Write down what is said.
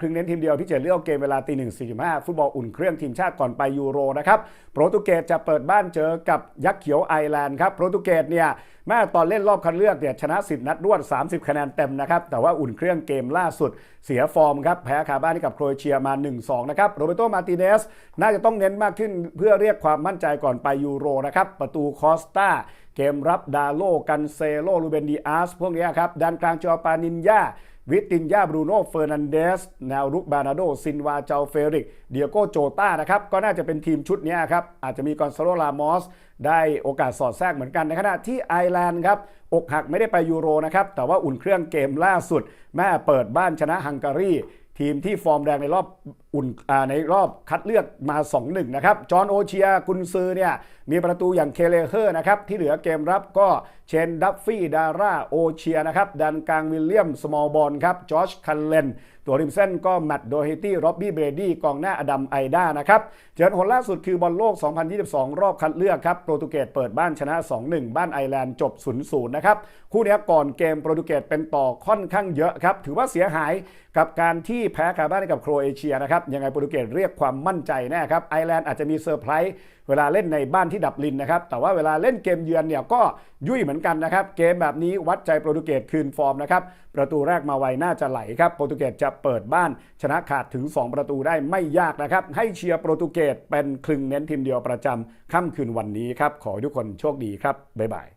ครึ่งเน้นทีมเดียวพี่เจเลือกเกมเวลาตีหนึ่งสี่ห้าฟุตบอลอุ่นเครื่องทีมชาติก่อนไปยูโรนะครับโปรตุเกสจะเปิดบ้านเจอกับยักษ์เขียวไอร์แลนด์ครับโปรตุเกสเนี่ยแม้ตอนเล่นรอบคัดเลือกเนี่ยชนะ 10 นัดรวด 30 คะแนนเต็มนะครับแต่ว่าอุ่นเครื่องเกมล่าสุดเสียฟอร์มครับแพ้คาบ้านให้กับโครเอเชียมา 1-2 นะครับโรเบโตมาติเนสน่าจะต้องเน้นมากขึ้นเพื่อเรียกความมั่นใจก่อนไปยูโรนะครับประตูคอสตาเกมรับดาโลกันเซโลลูเบนดีอาสพวกนี้ครับด้านกลางจอปานินยา วิตินยาบรูโน่เฟอร์นันเดสแนวรุกบานาโดซินวาเจาเฟริก เดียโกโจต้านะครับ ก็น่าจะเป็นทีมชุดนี้ครับ อาจจะมีกอนซาโลลามอสได้โอกาสสอดแทรกเหมือนกันในขณะที่ไอร์แลนด์ครับ อกหักไม่ได้ไปยูโรนะครับ แต่ว่าอุ่นเครื่องเกมล่าสุด แม่เปิดบ้านชนะฮังการีทีมที่ฟอร์มแรงในรอบ อุ่นในรอบคัดเลือกมา 2-1 นะครับ จอห์นโอเชียกุนซือเนี่ยมีประตูอย่างเคเลเฮอร์นะครับ ที่เหลือเกมรับก็เชนดัฟฟี่ดาร่าโอเชียนะครับ ดันกลางวิลเลียม สมอลบอลครับจอชคันเลนตัวริมเส้นก็แมตต์โดเฮตี้ร็อบบี้เบรดี้กองหน้าอดัมไอด้านะครับ เจอผลล่าสุดคือบอลโลก 2022 รอบคัดเลือกครับโปรตุเกสเปิดบ้านชนะ 2-1 บ้านไอร์แลนด์จบ 0-0 นะครับ คู่นี้ก่อนเกมโปรตุเกสเป็นต่อค่อนข้างเยอะครับ ถือว่าเสียหายกับการที่แพ้คาบ้านกับโครเอเชียนะครับยังไงโปรตุเกสเรียกความมั่นใจแน่ครับไอร์แลนด์อาจจะมีเซอร์ไพรส์เวลาเล่นในบ้านที่ดับลินนะครับแต่ว่าเวลาเล่นเกมเยือนเนี่ยก็ยุ่ยเหมือนกันนะครับเกมแบบนี้วัดใจโปรตุเกสคืนฟอร์มนะครับประตูแรกมาไวน่าจะไหลครับโปรตุเกสจะเปิดบ้านชนะขาดถึง 2 ประตูได้ไม่ยากนะครับให้เชียร์โปรตุเกสเป็นคลึงเน้นทีมเดียวประจำค่ำคืนวันนี้ครับขอให้ทุกคนโชคดีครับบ๊ายบาย